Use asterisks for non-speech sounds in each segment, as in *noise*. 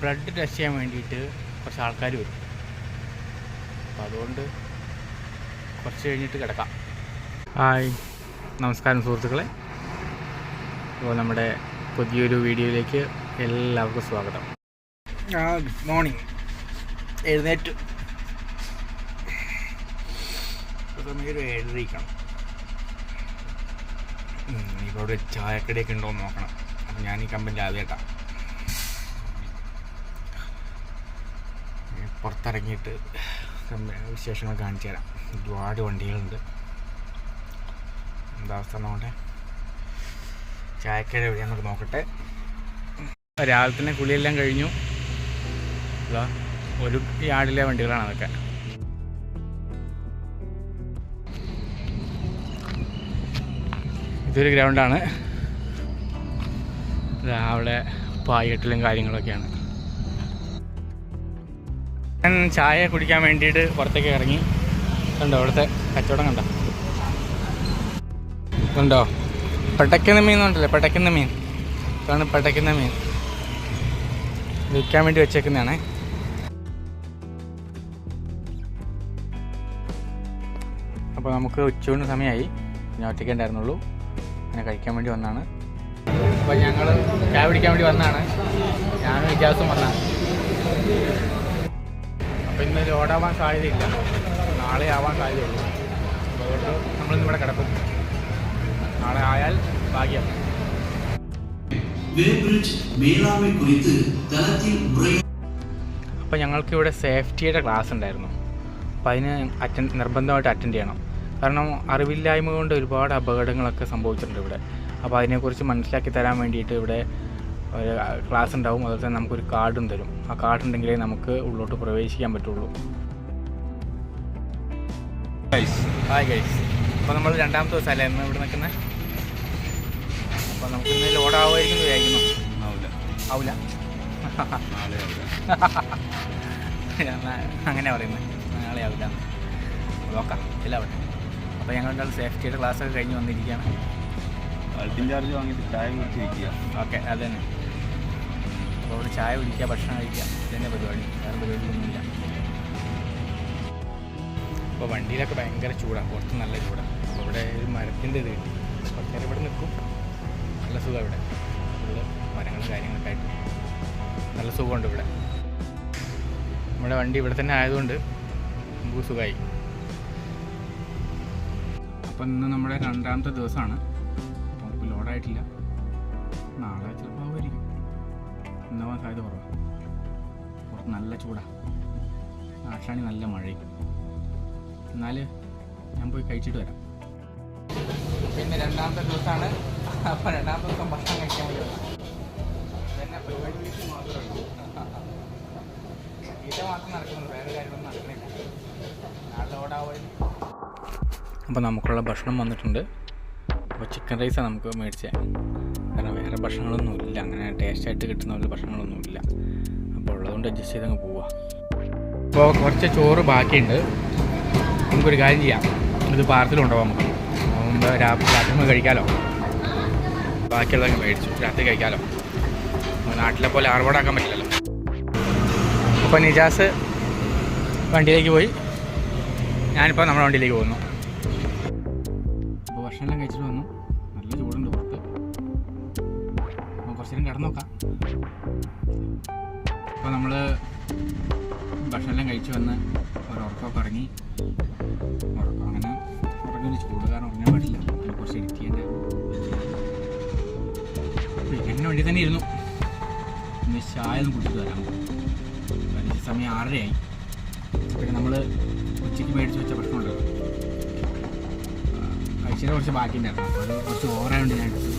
Blood test ചെയ്യാൻ വേണ്ടിയിട്ട് കുറച്ച് ആൾക്കാർ വരും. അപ്പോൾ അതുകൊണ്ട് കുറച്ച് കഴിഞ്ഞിട്ട് കിടക്കാം. ഹായ്. നമസ്കാരം സുഹൃത്തുക്കളെ. ഇപ്പോൾ നമ്മുടെ പുതിയൊരു വീഡിയോയിലേക്ക് എല്ലാവർക്കും സ്വാഗതം. ഗുഡ് മോർണിംഗ് എഴുന്നേറ്റ്. സമയം ഒരു ഏഴരയ്ക്കാണ്. ഇവിടെ ചായക്കടയൊക്കെ ഉണ്ടോ എന്ന് നോക്കണം. അപ്പം ഞാൻ ഈ കമ്പനി ആദ്യമായിട്ടാണ് പുറത്തിറങ്ങിയിട്ട് വിശേഷങ്ങൾ കാണിച്ചു തരാം. ഒരുപാട് വണ്ടികളുണ്ട്. എന്താ അവസ്ഥ നോക്കട്ടെ? ചായക്കട എവിടെയാണെന്നൊക്കെ നോക്കട്ടെ. രാവിലെ തന്നെ കുളിയെല്ലാം കഴിഞ്ഞു. ഒരു യാർഡിലെ വണ്ടികളാണ് അതൊക്കെ. ഇതൊരു ഗ്രൗണ്ടാണ്. അവിടെ പായട്ടിലും കാര്യങ്ങളൊക്കെയാണ്. ഞാൻ ചായ കുടിക്കാൻ വേണ്ടിയിട്ട് പുറത്തേക്ക് ഇറങ്ങി. കണ്ടോ അവിടുത്തെ കച്ചവടം കണ്ടോ? കണ്ടോ? പടക്കുന്ന മീൻ ഉണ്ടല്ലേ പടക്കുന്ന മീൻ. ഇതാണ് പടക്കുന്ന മീൻ. വിൽക്കാൻ വേണ്ടി വെച്ചേക്കുന്നതാണേ. അപ്പോൾ നമുക്ക് ഉച്ചയൂണ് സമയമായി. ഞാൻ ഒറ്റയ്ക്ക് ഉണ്ടായിരുന്നുള്ളൂ. അങ്ങനെ കഴിക്കാൻ വേണ്ടി വന്നാണ്. അപ്പോൾ ഞങ്ങൾ ചായ പിടിക്കാൻ വേണ്ടി വന്നാണ്. ഞാനും വിശ്വാസം വന്നതാണ് അപ്പോൾ ഇന്ന് ലോഡാവാൻ സാധ്യതയില്ല. നാളെ ആവാൻ സാധ്യതയുള്ളൂ. അതുകൊണ്ട് നമ്മളിന്ന് ഇവിടെ കിടക്കും. നാളെ ആയാൽ ഭാഗ്യം. അപ്പോൾ ഞങ്ങൾക്കിവിടെ സേഫ്റ്റിയുടെ ക്ലാസ് ഉണ്ടായിരുന്നു. അപ്പോൾ അതിന് അറ്റൻഡ് നിർബന്ധമായിട്ട് അറ്റൻഡ് ചെയ്യണം. കാരണം അറിവില്ലായ്മ കൊണ്ട് ഒരുപാട് അപകടങ്ങളൊക്കെ സംഭവിച്ചിട്ടുണ്ട് ഇവിടെ. അപ്പോൾ അതിനെക്കുറിച്ച് മനസ്സിലാക്കി തരാൻ വേണ്ടിയിട്ട് ഇവിടെ ഒരു ക്ലാസ് ഉണ്ടാവും അതുപോലെ തന്നെ നമുക്കൊരു കാർഡും തരും. ആ കാർഡ് ഉണ്ടെങ്കിലേ നമുക്ക് ഉള്ളോട്ട് പ്രവേശിക്കാൻ പറ്റുള്ളൂ. ഹായ് ഗൈസ് അപ്പോൾ നമ്മൾ രണ്ടാമത്തെ ദിവസമല്ലേ ഇന്ന് ഇവിടെ നിൽക്കുന്നത് അപ്പോൾ നമുക്ക് ഇന്ന് ലോഡാവുമായിരിക്കും വിചാരിക്കുന്നു. ആവില്ല ആവില്ല അങ്ങനെ പറയുന്നത് നാളെ ആവില്ല *laughs* നോക്കാം. എല്ലാവട്ടെ അപ്പോൾ ഞങ്ങൾ രണ്ടാൾ സേഫ്റ്റിയുടെ ക്ലാസ്സൊക്കെ കഴിഞ്ഞ് വന്നിരിക്കുകയാണ്. ചാർജ് വാങ്ങിയിട്ട് ചായ കുടിച്ചിരിക്കുക. ഓക്കെ അത് തന്നെ. അപ്പോൾ അവിടെ ചായ കുടിക്കുക ഭക്ഷണം കഴിക്കുക ഇതന്നെ പരിപാടി. വേറെ പരിപാടിയൊന്നുമില്ല അപ്പോൾ വണ്ടിയിലൊക്കെ ഭയങ്കര ചൂടാണ് പുറത്ത് നല്ല ചൂടാണ് അപ്പോൾ ഇവിടെ ഒരു മരത്തിന്റെ ഇത് കിട്ടി. കുറച്ച് ഇവിടെ നിൽക്കും. നല്ല സുഖം ഇവിടെ. ഫുള്ള് മരങ്ങളും കാര്യങ്ങളൊക്കെ ആയിട്ട്. നല്ല സുഖമുണ്ട് ഇവിടെ. നമ്മുടെ വണ്ടി ഇവിടെ തന്നെ ആയതുകൊണ്ട് നമുക്ക് സുഖമായി. അപ്പം ഇന്ന് നമ്മുടെ രണ്ടാമത്തെ ദിവസമാണ്. അപ്പോൾ ലോഡായിട്ടില്ല നാളെ ചിലപ്പോൾ ആവുമായിരിക്കും. ഇന്നാവാൻ സാധ്യത കുറവാണ് പുറത്ത് നല്ല ചൂടാണ് നാട്ടിലാണെങ്കിൽ നല്ല മഴയും. എന്നാൽ ഞാൻ പോയി കഴിച്ചിട്ട് വരാം. പിന്നെ രണ്ടാമത്തെ ദിവസമാണ് അപ്പൊ രണ്ടാമത്തെ ദിവസം ഭക്ഷണം കഴിക്കാൻ അപ്പൊ വന്നതാണ്. ഇതന്നെ പരിപാടി വീട്ടിൽ മാത്രമേ ഉള്ളൂ. ഇത് മാത്രം നടക്കുന്നുള്ളൂ. വേറെ കാര്യമൊന്നും നടക്കുന്നില്ല നാളെ ലോഡാവുമായിരിക്കും അപ്പോൾ നമുക്കുള്ള ഭക്ഷണം വന്നിട്ടുണ്ട്. അപ്പോൾ ചിക്കൻ റൈസാണ് നമുക്ക് മേടിച്ചത് ഭക്ഷണങ്ങളൊന്നും ഇല്ല അങ്ങനെ ടേസ്റ്റായിട്ട് കിട്ടുന്ന പോലെ ഭക്ഷണങ്ങളൊന്നും ഇല്ല അപ്പോൾ ഉള്ളതുകൊണ്ട് അഡ്ജസ്റ്റ് ചെയ്ത് അങ്ങ് പോവാം. അപ്പോൾ കുറച്ച് ചോറ് ബാക്കിയുണ്ട്. നമുക്കൊരു കാര്യം ചെയ്യാം. ഇത് പാർസൽ കൊണ്ടുപോകാം നമുക്ക്. മുമ്പ് രാത്രി കഴിക്കാമല്ലോ ബാക്കിയുള്ളതൊക്കെ മേടിച്ചു. രാത്രി കഴിക്കാലോ? നാട്ടിലെ പോലെ ആർഭാടാക്കാൻ പറ്റില്ലല്ലോ. അപ്പോൾ നിജാസ് വണ്ടിയിലേക്ക് പോയി. ഞാനിപ്പോൾ നമ്മുടെ വണ്ടിയിലേക്ക് പോകുന്നു. അപ്പോൾ കഴിച്ചിട്ട് നമ്മൾ ഭക്ഷണമെല്ലാം കഴിച്ച് വന്ന് ഒരു ഉറക്കമൊക്കെ ഇറങ്ങി. ഉറക്കം അങ്ങനെ ഉറങ്ങി ചൂട് കാരണം ഉറങ്ങാൻ പാടില്ല. പിന്നെ കുറച്ച് എഡിറ്റ് ചെയ്യേണ്ടായിരുന്നു പിന്നെ വഴി തന്നെ ഇരുന്നു. ഇന്ന് ചായ ഒന്നും കാരണം ഈ സമയം ആറരയായി. പിന്നെ നമ്മൾ ഉച്ചയ്ക്ക് മേടിച്ച് വെച്ച ഭക്ഷണം ഉണ്ടല്ലോ കഴിച്ചതിന് കുറച്ച് ബാക്കി ഉണ്ടായിരുന്നു. അപ്പോൾ അത് കുറച്ച് ഓവറായതുകൊണ്ട് ഞാൻ എടുത്തു.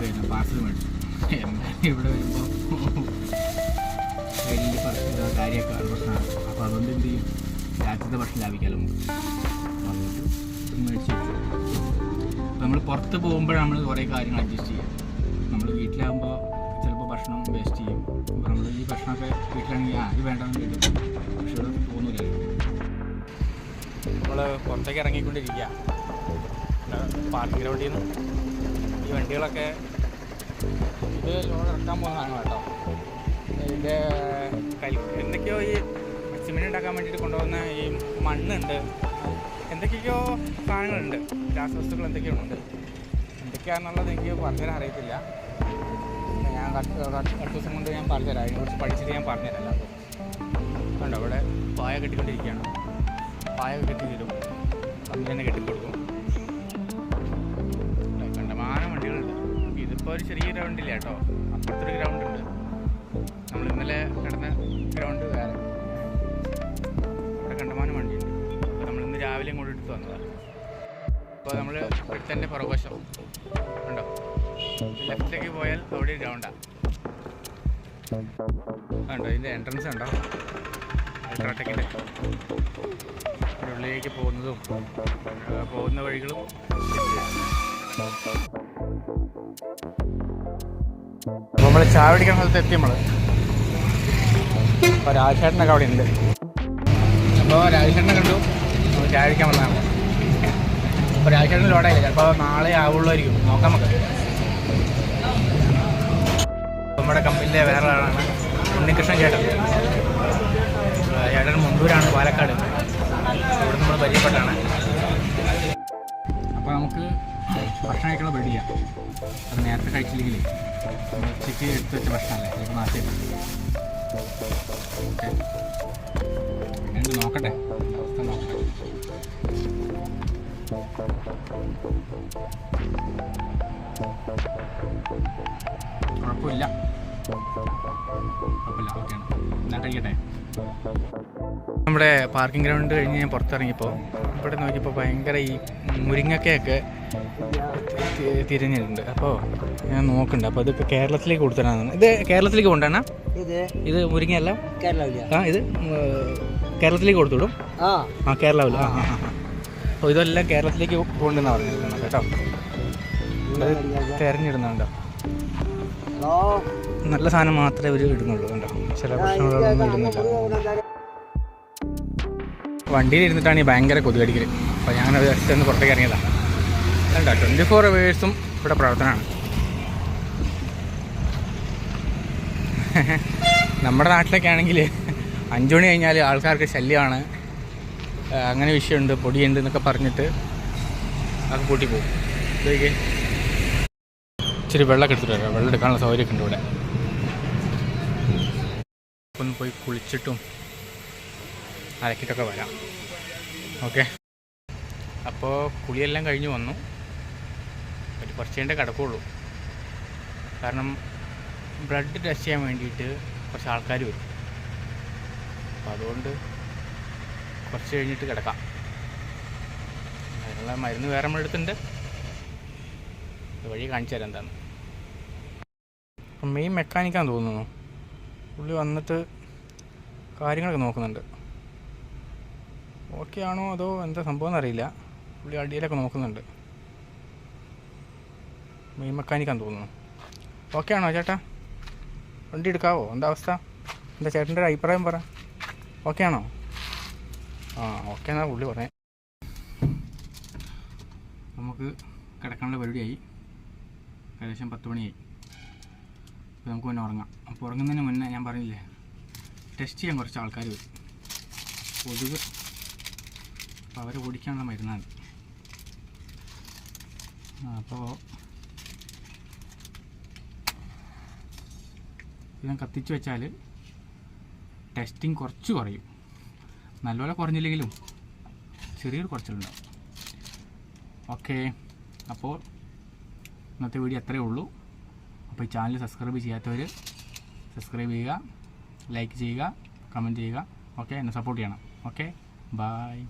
പിന്നെ പാർസൽ മേടിച്ചു. എന്തായാലും ഇവിടെ വരുമ്പോൾ വലിയ പ്രശ്നം കാര്യമൊക്കെ പ്രശ്നമാണ്. അപ്പോൾ അതുകൊണ്ട് എന്ത് ചെയ്യും? രാത്രിത്തെ ഭക്ഷണം നമുക്ക്. അപ്പോൾ നമ്മൾ പുറത്ത് പോകുമ്പോൾ നമ്മൾ കുറേ കാര്യങ്ങൾ അഡ്ജസ്റ്റ് ചെയ്യും നമ്മൾ വീട്ടിലാകുമ്പോൾ ചിലപ്പോൾ ഭക്ഷണം വേസ്റ്റ് ചെയ്യും. അപ്പോൾ നമ്മൾ ഈ ഭക്ഷണമൊക്കെ വീട്ടിലാണെങ്കിൽ ആ ഇത് വേണ്ടെന്ന് കിട്ടും പക്ഷേ ഇവിടെ തോന്നില്ല നമ്മൾ പുറത്തേക്ക് ഇറങ്ങിക്കൊണ്ടിരിക്കുക. പാർക്കിംഗ് ഗ്രൗണ്ടിൽ നിന്ന് ഈ വണ്ടികളൊക്കെ ഇത് ലോഡ് ഇറക്കാൻ പോകുന്നതാണ് കേട്ടോ ഇത് എന്തൊക്കെയോ ഈ സിമെന്റ് ഉണ്ടാക്കാൻ വേണ്ടിയിട്ട് കൊണ്ടുവന്ന ഈ മണ്ണുണ്ട്. എന്തൊക്കെയോ സാധനങ്ങളുണ്ട്. രാസവസ്തുക്കൾ എന്തൊക്കെയോ ഉണ്ട്. എന്തൊക്കെയാണെന്നുള്ളത് എനിക്ക് പറഞ്ഞുതരാൻ അറിയത്തില്ല. ഞാൻ കട്ട് ദിവസം കൊണ്ട് ഞാൻ പറഞ്ഞുതരാം. അതിനെക്കുറിച്ച് പഠിച്ചിട്ട് ഞാൻ പറഞ്ഞുതരാം. കണ്ടോ അവിടെ പായ കെട്ടിക്കൊണ്ടിരിക്കുകയാണ്. പായ കെട്ടി തരും. തമ്മിൽ തന്നെ കെട്ടിക്കൊടുക്കും. കണ്ടമാനം വണ്ടികളുണ്ട്. ഇതിപ്പോൾ ഒരു ചെറിയ ഗ്രൗണ്ടില്ല കേട്ടോ. അപ്പുറത്തൊരു ഗ്രൗണ്ട് നമ്മൾ ഇന്നലെ കിടന്ന ഗ്രൗണ്ട് വേറെ. ഇവിടെ കണ്ടമാനം വണ്ടിയുണ്ട്. അപ്പോൾ നമ്മൾ ഇന്ന് രാവിലെ ഇങ്ങോട്ട് എടുത്ത് വന്നതാണ്. അപ്പോൾ നമ്മൾ ഇവിടുത്തെ പുറകുവശം ഉണ്ടോ? ലെഫ്റ്റിലേക്ക് പോയാൽ അവിടെ ഗ്രൗണ്ടാണ് ഉണ്ടോ? ഇതിന്റെ എൻട്രൻസ് ഉണ്ടോ? അൾട്രാടെക്കിന്റെ ഉള്ളിലേക്ക് പോകുന്നതും പോകുന്ന വഴികളും നമ്മൾ ചായ പിടിക്കുന്ന സ്ഥലത്ത് എത്തി നമ്മൾ അപ്പോൾ രാജേട്ടനൊക്കെ അവിടെ ഉണ്ട് അപ്പോൾ രാജേട്ടനെ കണ്ടു. ചായ പിടിക്കാൻ വന്നതാണ്. അപ്പോൾ രാജേഷേട്ടൻ ലോഡായില്ല ചിലപ്പോൾ നാളെ ആവുള്ളായിരിക്കും. നോക്കാം നമുക്ക്. നമ്മുടെ കമ്പനിയിലെ വേറെ ആളാണ് ഉണ്ണികൃഷ്ണൻ ചേട്ടൻ. ചേട്ടൻ മുണ്ടൂരാണ് പാലക്കാട്. ഇവിടെ നമ്മൾ പരിചയപ്പെട്ടാണ് അപ്പോൾ നമുക്ക് ഭക്ഷണം കഴിക്കുള്ള റെഡി ചെയ്യാം. അത് നേരത്തെ കഴിച്ചില്ലെങ്കിൽ ഉച്ചയ്ക്ക് എടുത്ത് വെച്ച ഭക്ഷണമല്ലേ? നാട്ടിൽ നോക്കട്ടെ. അവസ്ഥ നോക്കട്ടെ. കുഴപ്പമില്ല. നമ്മുടെ പാർക്കിംഗ് ഗ്രൗണ്ട് കഴിഞ്ഞ് ഞാൻ പുറത്തിറങ്ങിയപ്പോൾ ഇവിടെ നോക്കിയപ്പോൾ ഭയങ്കര ഈ മുരിങ്ങക്കയൊക്കെ തിരിഞ്ഞിട്ടുണ്ട്. അപ്പോൾ ഞാൻ നോക്കുന്നുണ്ട്. അപ്പോൾ ഇതൊക്കെ കേരളത്തിലേക്ക് കൊടുത്തതാണ് ഇത് കേരളത്തിലേക്ക് കൊണ്ടാണ് ഇത് മുരിങ്ങയല്ല? ആ ഇത് കേരളത്തിലേക്ക് കൊടുത്തുവിടും? ആ. കേരളവില്ല ആ ആ അപ്പോൾ ഇതെല്ലാം കേരളത്തിലേക്ക് കൊണ്ടുവന്ന പറഞ്ഞിരിക്കുന്നത് കേട്ടോ. തിരഞ്ഞിടുന്നുണ്ടോ. നല്ല സാധനം മാത്രമേ അവർ ഇടുന്നുള്ളൂ കണ്ടോ? ചില പ്രശ്നങ്ങളൊന്നും ഇടുന്നില്ല. വണ്ടിയിൽ ഇരുന്നിട്ടാണ് ഈ ഭയങ്കര കൊതുകടിക്കൽ അപ്പോൾ ഞാൻ ഒരു അടുത്തൊന്ന് പുറത്തേക്ക് ഇറങ്ങിയതാണ് കണ്ടോ? ട്വന്റി ഫോർ അവേഴ്സും ഇവിടെ പ്രവർത്തനമാണ്. നമ്മുടെ നാട്ടിലൊക്കെ ആണെങ്കിൽ അഞ്ചു മണി കഴിഞ്ഞാൽ ആൾക്കാർക്ക് ശല്യമാണ്. അങ്ങനെ വിഷയമുണ്ട് പൊടിയുണ്ട് എന്നൊക്കെ പറഞ്ഞിട്ട് അതൊക്കെ കൂട്ടി പോകും ഇതൊക്കെ. ഇച്ചിരി വെള്ളമൊക്കെ എടുത്തിട്ട് വെള്ളം എടുക്കാനുള്ള സൗകര്യമൊക്കെ ഉണ്ട് ഇവിടെ. ഒന്ന് പോയി കുളിച്ചിട്ടും അലക്കിയിട്ടൊക്കെ വരാം. ഓക്കെ? അപ്പോൾ കുളിയെല്ലാം കഴിഞ്ഞ് വന്നു. ഒരു കുറച്ച് കഴിഞ്ഞേ കിടക്കുള്ളൂ. കാരണം ബ്ലഡ് ടെസ്റ്റ് ചെയ്യാൻ വേണ്ടിയിട്ട് കുറച്ച് ആൾക്കാർ വരും. അപ്പോൾ അതുകൊണ്ട് കുറച്ച് കഴിഞ്ഞിട്ട് കിടക്കാം. അതിനുള്ള മരുന്ന് വേറെ ഇത് വഴി കാണിച്ചു തരാം എന്താണ് അപ്പം മെയിൻ മെക്കാനിക്കാന്ന് തോന്നുന്നു. പുള്ളി വന്നിട്ട് കാര്യങ്ങളൊക്കെ നോക്കുന്നുണ്ട്. ഓക്കെ ആണോ അതോ എന്താ സംഭവം എന്നറിയില്ല. പുള്ളി അടിയിലൊക്കെ നോക്കുന്നുണ്ട്. മെയിൻ മെക്കാനിക്കാന്ന് തോന്നുന്നു. ഓക്കെ ആണോ ചേട്ടാ? വണ്ടി എടുക്കാവോ? എന്താ അവസ്ഥ? എന്താ ചേട്ടന്റെ ഒരു അഭിപ്രായം പറ. ഓക്കെ ആണോ? ആ ഓക്കെ എന്നാ പുള്ളി പറയാം നമുക്ക് കിടക്കാനുള്ള പരിപാടിയായി. ഏകദേശം പത്ത് മണിയായി. നമുക്ക് പിന്നെ ഉറങ്ങാം. അപ്പോൾ ഉറങ്ങുന്നതിന് മുന്നേ ഞാൻ പറഞ്ഞില്ലേ ടെസ്റ്റ് ചെയ്യാൻ കുറച്ച് ആൾക്കാർ വരും. കൊതുക് അപ്പോൾ അവരെ ഓടിക്കാനുള്ള മരുന്നാണ്. അപ്പോൾ ഇത് കത്തിച്ച് വെച്ചാൽ ടെസ്റ്റിംഗ് കുറച്ച് കുറയും. നല്ലപോലെ കുറഞ്ഞില്ലെങ്കിലും ചെറിയൊരു കുറച്ചിലുണ്ടാവും. ഓക്കെ അപ്പോൾ ഇന്നത്തെ വീഡിയോ അത്രയേ ഉള്ളൂ. അപ്പോൾ ഈ ചാനൽ സബ്സ്ക്രൈബ് ചെയ്യാത്തവർ സബ്സ്ക്രൈബ് ചെയ്യുക ലൈക്ക് ചെയ്യുക കമന്റ് ചെയ്യുക. ഓക്കെ എന്നെ സപ്പോർട്ട് ചെയ്യണം. Okay bye